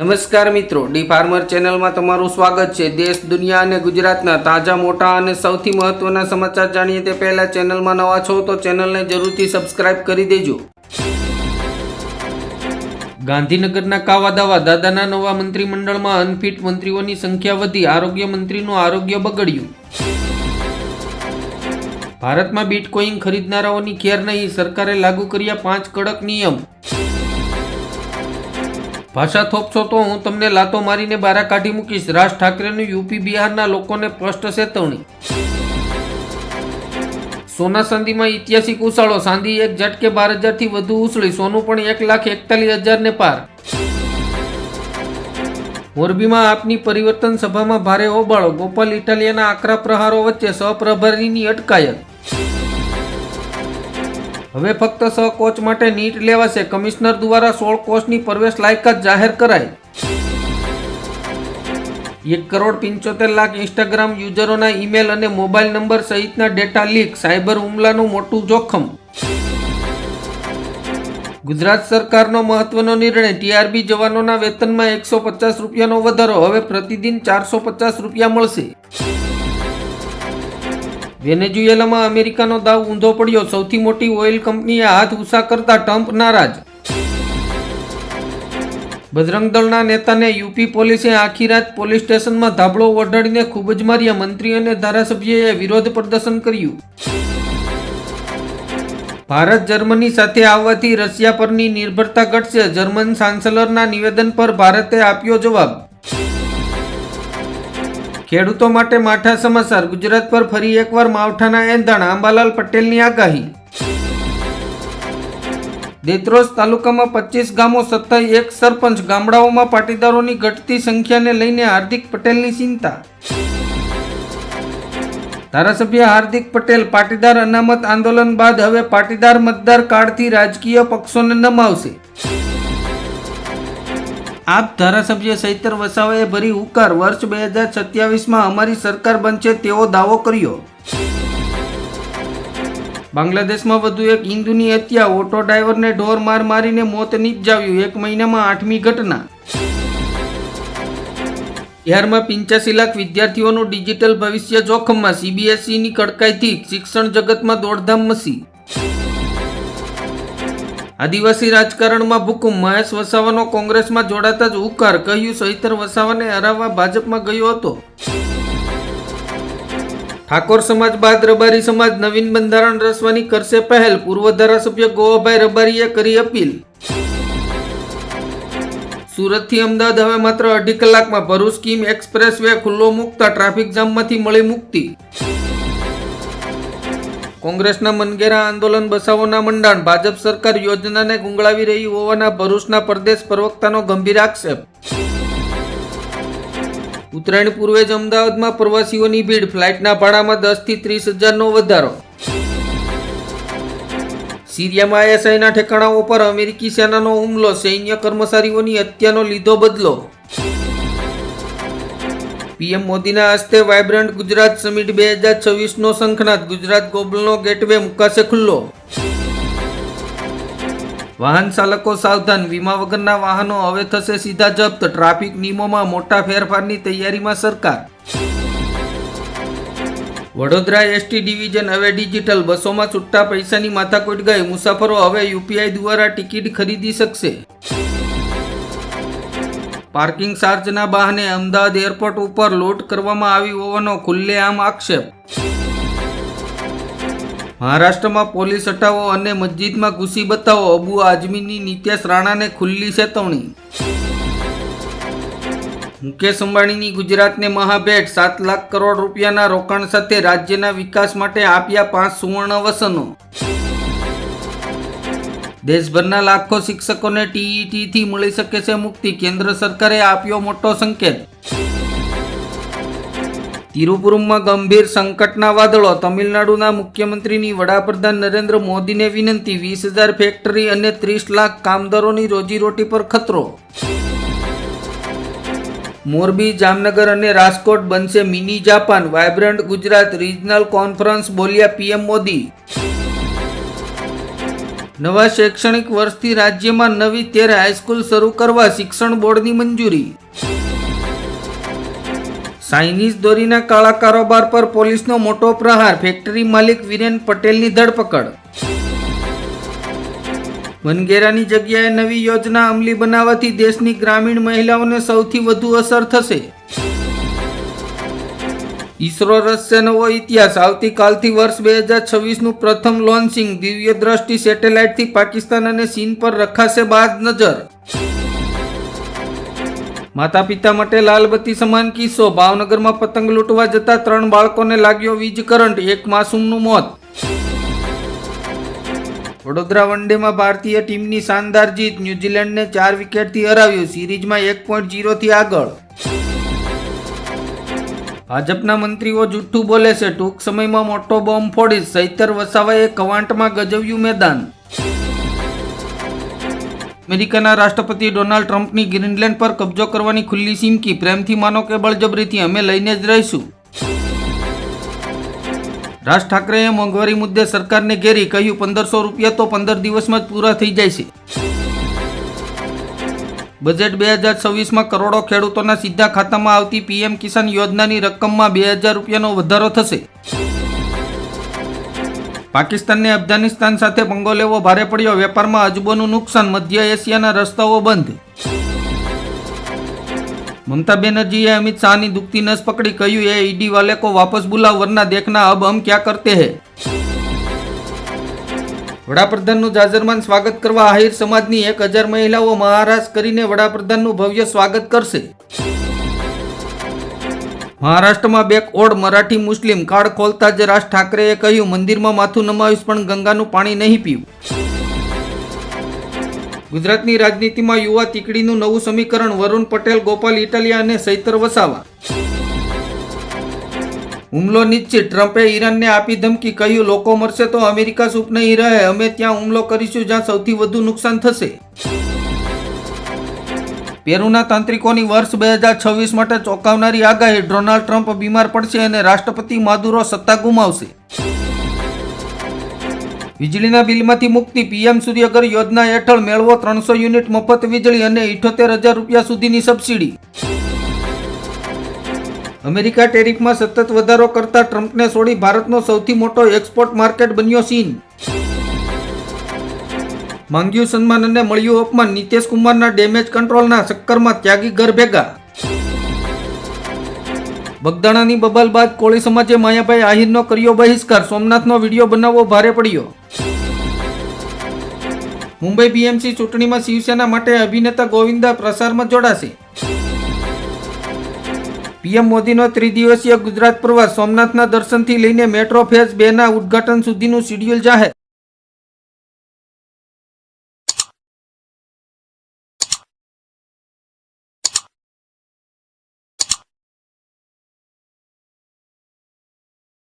નમસ્કાર મિત્રો, D farmer ચેનલમાં તમારું સ્વાગત છે. દેશ, દુનિયા અને ગુજરાતના તાજા, મોટા અને સૌથી મહત્વના સમાચાર જાણીએ તે પહેલા ચેનલમાં નવા છો તો ચેનલને જરૂરથી સબસ્ક્રાઇબ કરી દેજો. ગાંધીનગરના કાવા દાવા દાદાના નવા મંત્રીમંડળમાં અનફિટ મંત્રીઓની સંખ્યા વધી, આરોગ્ય મંત્રીનું આરોગ્ય બગડ્યું. ભારતમાં બિટકોઇન ખરીદનારાઓની ખેર નહીં, સરકારે લાગુ કર્યા પાંચ કડક નિયમ. ભાષા થોપશો તો હું તમને લાતો મારીને બારા કાઢી મૂકીશ. રાજ ઠાકરેનું યુપી બિહારના લોકોને સ્પષ્ટ ચેતવણી. સોના સાંધીમાં ઐતિહાસિક ઉછાળો. સાંધી એક ઝટકે બાર હજારથી વધુ ઉછળી. સોનું પણ એક લાખ એકતાલીસ હજારને પાર. મોરબીમાં આપની પરિવર્તન સભામાં ભારે હોબાળો. ગોપાલ ઇટાલિયાના આકરા પ્રહારો વચ્ચે સહપ્રભારીની અટકાયત. હવે ફક્ત સહ કોચ માટે નીટ લેવાશે. કમિશનર દ્વારા સોળ કોચની પ્રવેશ લાયકાત જાહેર કરાઈ. એક કરોડ પંચોતેર લાખ ઇન્સ્ટાગ્રામ યુઝરોના ઈમેલ અને મોબાઈલ નંબર સહિતના ડેટા લીક, સાયબર હુમલાનું મોટું જોખમ. ગુજરાત સરકારનો મહત્વનો નિર્ણય, ટીઆરબી જવાનોના વેતનમાં એકસો પચાસ રૂપિયાનો વધારો. હવે પ્રતિદિન ચારસો પચાસ રૂપિયા મળશે. વેનેઝુએલામાં અમેરિકાનો દાવ ઊંધો પડ્યો. સૌથી મોટી ઓઇલ કંપનીએ હાથ ઉષા કરતા ટ્રમ્પ નારાજ. બજરંગ દળના નેતાને યુપી પોલીસે આખી રાત પોલીસ સ્ટેશનમાં ધાબળો ઓઢાડીને ખૂબ જ માર્યા. મંત્રી અને ધારાસભ્યએ વિરોધ પ્રદર્શન કર્યું. ભારત જર્મની સાથે આવવાથી રશિયા પરની નિર્ભરતા ઘટશે. જર્મન ચાન્સેલરના નિવેદન પર ભારતે આપ્યો જવાબ. ખેડૂતો માટે માઠા સમાચાર. ગુજરાત પર ફરી એકવાર માવઠાના એંધાણ. આંબાલાલ પટેલની આગાહી. દેત્રોજ તાલુકામાં પચીસ ગામો સત્તા એક સરપંચ. ગામડાઓમાં પાટીદારોની ઘટતી સંખ્યાને લઈને હાર્દિક પટેલની ચિંતા. ધારાસભ્ય હાર્દિક પટેલ, પાટીદાર અનામત આંદોલન બાદ હવે પાટીદાર મતદાર કાર્ડથી રાજકીય પક્ષોને નમાવશે. આપ ધારાસભ્ય સૈતર વસાવાએ ભરી ઉકાર વર્ષ બે હજાર સત્યાવીસમાં અમારી સરકાર બનશે તેવો દાવો કર્યો. બાંગ્લાદેશમાં વધુ એક હિન્દુની હત્યા, ઓટો ડ્રાઈવરને ઢોર માર મારીને મોત નિપજાવ્યું, એક મહિનામાં આઠમી ઘટના. બિહારમાં પિંચાસી લાખ વિદ્યાર્થીઓનું ડિજિટલ ભવિષ્ય જોખમમાં સીબીએસઈની કડકાઈથી શિક્ષણ જગતમાં દોડધામ મસી. આદિવાસી રાજકારણમાં ભૂકંપ. મહેશ વસાવાનો કોંગ્રેસમાં જોડાતા જ ઉકાર. કહ્યું સહિતર વસાવાને હરાવવા ભાજપમાં ગયો હતો. ઠાકોર સમાજ બાદ રબારી સમાજ નવીન બંધારણ રચવાની કરશે પહેલ. પૂર્વ ધારાસભ્ય ગોવાભાઈ રબારીએ કરી અપીલ. સુરતથી અમદાવાદ હવે માત્ર અઢી કલાકમાં. ભરૂચ સ્કીમ એક્સપ્રેસ વે ખુલ્લો મૂકતા. ટ્રાફિક જામમાંથી મળી મુક્તિ. કોંગ્રેસના મનગેરા આંદોલન બસાવોના મંડાણ ભાજપ સરકાર યોજનાને ગુંગળાવી રહી હોવાના ભરૂચના પ્રદેશ પ્રવક્તાનો ગંભીર આક્ષેપ. ઉત્તરાયણ પૂર્વે જ અમદાવાદમાં પ્રવાસીઓની ભીડ, ફ્લાઇટના ભાડામાં દસથી ત્રીસ હજારનો વધારો. સિરિયામાં આઈએસઆઈના ઠેકાણાઓ પર અમેરિકી સેનાનો હુમલો, સૈન્ય કર્મચારીઓની હત્યાનો લીધો બદલો. પીએમ મોદીના હસ્તે વાયબ્રન્ટ ગુજરાત સમિટ બે હજાર છવ્વીસનો શંખનાથ ગુજરાત ગોબલનો ગેટવે મુકાશે ખુલ્લો. વાહન ચાલકો સાવધાન. વીમા વગરના વાહનો હવે થશે સીધા જપ્ત. ટ્રાફિક નિયમોમાં મોટા ફેરફારની તૈયારીમાં સરકાર. વડોદરા એસટી ડિવિઝન હવે ડિજિટલ. બસોમાં છૂટા પૈસાની માથાકૂટ ગઈ. મુસાફરો હવે યુપીઆઈ દ્વારા ટિકિટ ખરીદી શકશે. પાર્કિંગ ચાર્જના બહાને અમદાવાદ એરપોર્ટ ઉપર લૂંટ કરવામાં આવી હોવાનો ખુલ્લેઆમ આક્ષેપ. મહારાષ્ટ્રમાં પોલીસ હટાવો અને મસ્જિદમાં ઘૂસી બતાવો, અબુ આઝમીની નિત્યાસ રાણાને ખુલ્લી ચેતવણી. મુકેશ અંબાણીની ગુજરાતને મહાભેટ, સાત લાખ કરોડ રૂપિયાના રોકાણ સાથે રાજ્યના વિકાસ માટે આપ્યા પાંચ સુવર્ણ વસનો. દેશભરના લાખો શિક્ષકોને ટીઈટીથી મળી શકે છે મુક્તિ. કેન્દ્ર સરકારે આપ્યો મોટો સંકેત. તિરુપુરમમાં ગંભીર સંકટના વાદળો. તમિલનાડુના મુખ્યમંત્રીની વડાપ્રધાન નરેન્દ્ર મોદીને વિનંતી. વીસ હજાર ફેક્ટરી અને ત્રીસ લાખ કામદારોની રોજીરોટી પર ખતરો. મોરબી, જામનગર અને રાજકોટ બનશે mini Japan. Vibrant Gujarat regional conference બોલ્યા પીએમ મોદી. નવા શૈક્ષણિક વર્ષથી રાજ્યમાં નવી તેર હાઈસ્કૂલ શરૂ કરવા શિક્ષણ બોર્ડની મંજૂરી. ચાઇનીઝ દોરીના કાળા કારોબાર પર પોલીસનો મોટો પ્રહાર, ફેક્ટરી માલિક વિરેન પટેલની ધરપકડ. વનગેરાની જગ્યાએ નવી યોજના અમલી બનાવવાથી દેશની ગ્રામીણ મહિલાઓને સૌથી વધુ અસર થશે. ઈસરો રચશે નવો ઇતિહાસ. આવતીકાલથી વર્ષ બે હજાર છવ્વીસનું પ્રથમ લોન્ચિંગ દિવ્ય દ્રષ્ટિ સેટેલાઇટથી પાકિસ્તાન અને ચીન પર રખાશે બાદ નજર. માતા પિતા માટે લાલબત્તી સમાન કિસ્સો. ભાવનગરમાં પતંગ લૂંટવા જતા ત્રણ બાળકોને લાગ્યો વીજ કરંટ, એક માસૂમનું મોત. વડોદરા વનડેમાં ભારતીય ટીમની શાનદાર જીત. ન્યૂઝીલેન્ડને ચાર વિકેટથી હરાવ્યું. સિરીઝમાં એક પોઈન્ટ જીરોથી આગળ. ભાજપના મંત્રીઓ જુઠ્ઠું બોલે છે. ટૂંક સમયમાં મોટો બોમ્બ ફોડીશ સૈતર વસાવાએ કવાંટમાં ગજવ્યું મેદાન. અમેરિકાના રાષ્ટ્રપતિ ડોનાલ્ડ ટ્રમ્પની ગ્રીનલેન્ડ પર કબજો કરવાની ખુલ્લી સીમકી. પ્રેમથી માનો કે બળજબરીથી અમે લઈને જ રહીશું. રાજ ઠાકરેએ મોંઘવારી મુદ્દે સરકારને ઘેરી કહ્યું, પંદરસો રૂપિયા તો પંદર દિવસમાં જ પૂરા થઈ જાય છે. બજેટ બે હજાર છવ્વીસમાં કરોડો ખેડૂતોના સીધા ખાતામાં આવતી પીએમ કિસાન યોજનાની રકમમાં બે હજાર રૂપિયાનો વધારો થશે. પાકિસ્તાનને અફઘાનિસ્તાન સાથે પંગો લેવો ભારે પડ્યો. વેપારમાં અજબોનું નુકસાન, મધ્ય એશિયાના રસ્તાઓ બંધ. મમતા બેનર્જીએ અમિત શાહની દુખતી નસ પકડી કહ્યું, એ ઈડી વાલે વાપસ બુલાવ, વરના દેખના અબ હમ ક્યાં કરતે હૈ? વડાપ્રધાનનું જાજરમાન સ્વાગત કરવા આહિર સમાજની એક હજાર મહિલાઓ મહારાજ કરીને વડાપ્રધાનનું ભવ્ય સ્વાગત કરશે. મહારાષ્ટ્રમાં બેક ઓડ મરાઠી મુસ્લિમ કાળ ખોલતા જ રાજ ઠાકરેએ કહ્યું, મંદિરમાં માથું નમાવીશ, પણ ગંગાનું પાણી નહીં પીવું. ગુજરાતની રાજનીતિમાં યુવા તીકડીનું નવું સમીકરણ વરુણ પટેલ, ગોપાલ ઇટાલિયા અને સૈતર વસાવા. હુમલો નિશ્ચિત. ટ્રમ્પે ઈરાનને આપી ધમકી, કહ્યું, લોકો મરશે તો અમેરિકા ચૂપ નહીં રહે. અમે ત્યાં હુમલો કરીશું જ્યાં સૌથી વધુ નુકસાન થશે. પેરુના તાંત્રિકોની વર્ષ બે હજાર છવ્વીસ માટે ચોંકાવનારી આગાહી, ડોનાલ્ડ ટ્રમ્પ બીમાર પડશે અને રાષ્ટ્રપતિ માદુરો સત્તા ગુમાવશે. વીજળીના બિલમાંથી મુક્તિ, પીએમ સૂર્યઘર યોજના હેઠળ મેળવો ત્રણસો યુનિટ મફત વીજળી અને ઇઠોતેર હજાર રૂપિયા સુધીની સબસિડી. અમેરિકા ટેરિફમાં સતત વધારો કરતા ટ્રમ્પને છોડી ભારતનો સૌથી મોટો એક્સપોર્ટ માર્કેટ બન્યો ચીન. માંગ્યું સન્માન અને મળ્યું અપમાન. નીતેશ કુમારના ડેમેજ કંટ્રોલના ચક્કરમાં ત્યાગી ઘર ભેગા. બગદાણાની બબાલ બાદ કોળી સમાજે માયાભાઈ આહિરનો કર્યો બહિષ્કાર. સોમનાથનો વીડિયો બનાવવો ભારે પડ્યો. મુંબઈ બીએમસી ચૂંટણીમાં શિવસેના માટે અભિનેતા ગોવિંદા પ્રસારમાં જોડાશે. પીએમ મોદીનો ત્રિદિવસીય ગુજરાત પ્રવાસ સોમનાથના દર્શનથી લઈને મેટ્રો ફેઝ બેના ઉદ્ઘાટન સુધીનું શિડ્યુલ જાહેર